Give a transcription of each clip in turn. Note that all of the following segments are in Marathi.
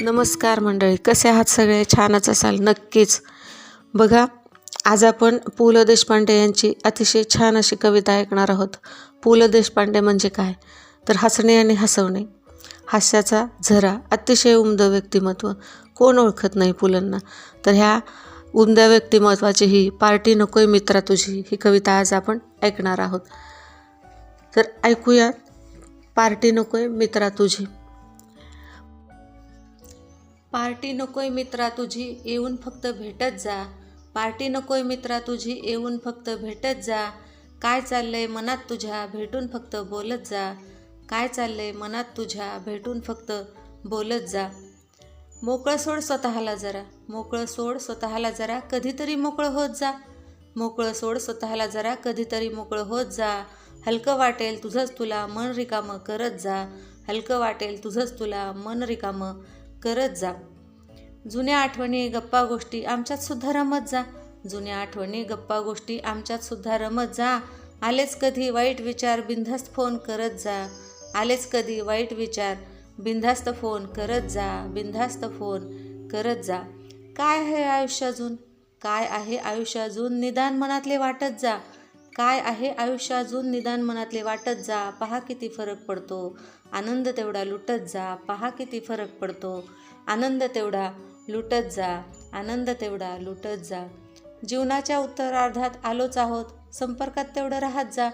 नमस्कार मंडळी कसे आहात सगळे? छानच असाल नक्कीच. बघा आज आपण पु ल देशपांडे यांची अतिशय छान अशी कविता ऐकणार आहोत. पु ल देशपांडे म्हणजे काय? तर हसणे आणि हसवणे. हास्याचा झरा अतिशय उमदं व्यक्तिमत्व. कोण ओळखत नाही पुलांना तर ह्या उमद्या व्यक्तिमत्वाची ही पार्टी नकोय मित्रा तुझी ही कविता आज आपण ऐकणार आहोत. तर ऐकूया पार्टी नकोय मित्रा तुझी. पार्टी नकोय मित्रा तुझी येऊन फक्त भेटत जा. पार्टी नकोय मित्रा तुझी येऊन फक्त भेटत जा. काय चाललंय मनात तुझ्या भेटून फक्त बोलत जा. काय चाललंय मनात तुझ्या भेटून फक्त बोलत जा. मोकळं सोड स्वतःला जरा. मोकळं सोड स्वतःला जरा. कधीतरी मोकळं होत जा. मोकळं सोड स्वतःला जरा. कधीतरी मोकळं होत जा. हलकं वाटेल तुझंच तुला मन रिकामं करत जा. हलकं वाटेल तुझंच तुला मन रिकामं करत जा. जुन्या आठवणी गप्पा गोष्टी आमच्यात सुद्धा रमत जा. जुन्या आठवणी गप्पा गोष्टी आमच्यात सुद्धा रमत जा. आलेच कधी वाईट विचार बिनधास्त फोन करत जा. आलेच कधी वाईट विचार बिनधास्त फोन करत जा. बिनधास्त फोन करत जा. काय आहे आयुष्य अजून? काय आहे आयुष्य अजून? निदान मनातले वाटत जा. काय आहे आयुष्य अजून? निदान मनातले वाटत जा. पहा किती फरक पडतो. आनंद तेवढा लुटत जा. पहा किती फरक पडतो. आनंद तेवढा लुटत जा. आनंद तेवढा लुटत जा. जीवनाच्या उत्तरार्धात आलोच आहोत. संपर्कात तेवढं राहत जा.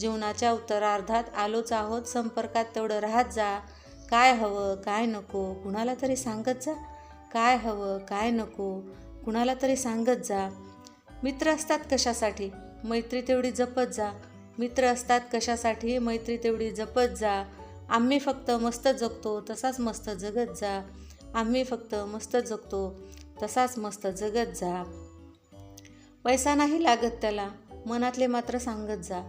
जीवनाच्या उत्तरार्धात आलोच आहोत. संपर्कात तेवढं राहत जा. काय हवं काय नको? कुणाला तरी सांगत जा. काय हवं काय नको? कुणाला तरी सांगत जा. मित्र असतात कशासाठी? मैत्री तेवढी जपत जा. मित्र असतात कशासाठी? मैत्री तेवढी जपत जा. आम्ही फक्त मस्त जगतो तसाच मस्त जगत जा. आम्ही फक्त मस्त जगतो तसाच मस्त जगत जा. पैसा नाही लागत त्याला मनातले मात्र सांगत जा.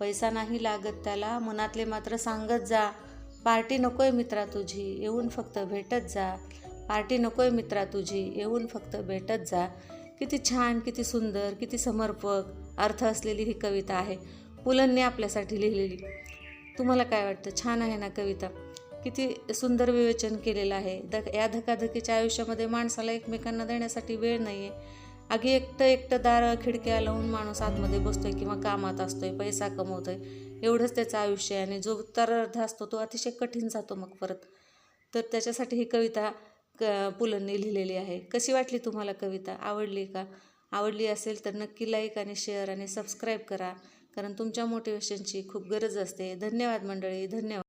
पैसा नाही लागत त्याला मनातले मात्र सांगत जा. पार्टी नकोय मित्रा तुझी येऊन फक्त भेटत जा. पार्टी नकोय मित्रा तुझी येऊन फक्त भेटत जा. किती छान किती सुंदर किती समर्पक अर्थ असलेली ही कविता आहे. पुलंनी आपल्यासाठी लिहिलेली. तुम्हाला काय वाटतं? छान आहे ना कविता? किती सुंदर विवेचन केलेलं आहे. द या धकाधकीच्या आयुष्यामध्ये माणसाला एकमेकांना देण्यासाठी वेळ नाही आहे अगदी एकटं एकटं दार खिडक्या लावून माणूस आतमध्ये बसतोय किंवा कामात असतोय पैसा कमवतोय. एवढंच त्याचं आयुष्य आहे आणि जो उत्तरार्ध असतो तो अतिशय कठीण जातो मग परत. तर त्याच्यासाठी ही कविता क पुलंनी लिहिलेली आहे. कशी वाटली तुम्हाला कविता? आवडली का? आवडली असेल तर नक्की लाईक आणि शेअर आणि सबस्क्राईब करा. कारण तुमच्या मोटिवेशनची खूप गरज असते. धन्यवाद मंडळी. धन्यवाद.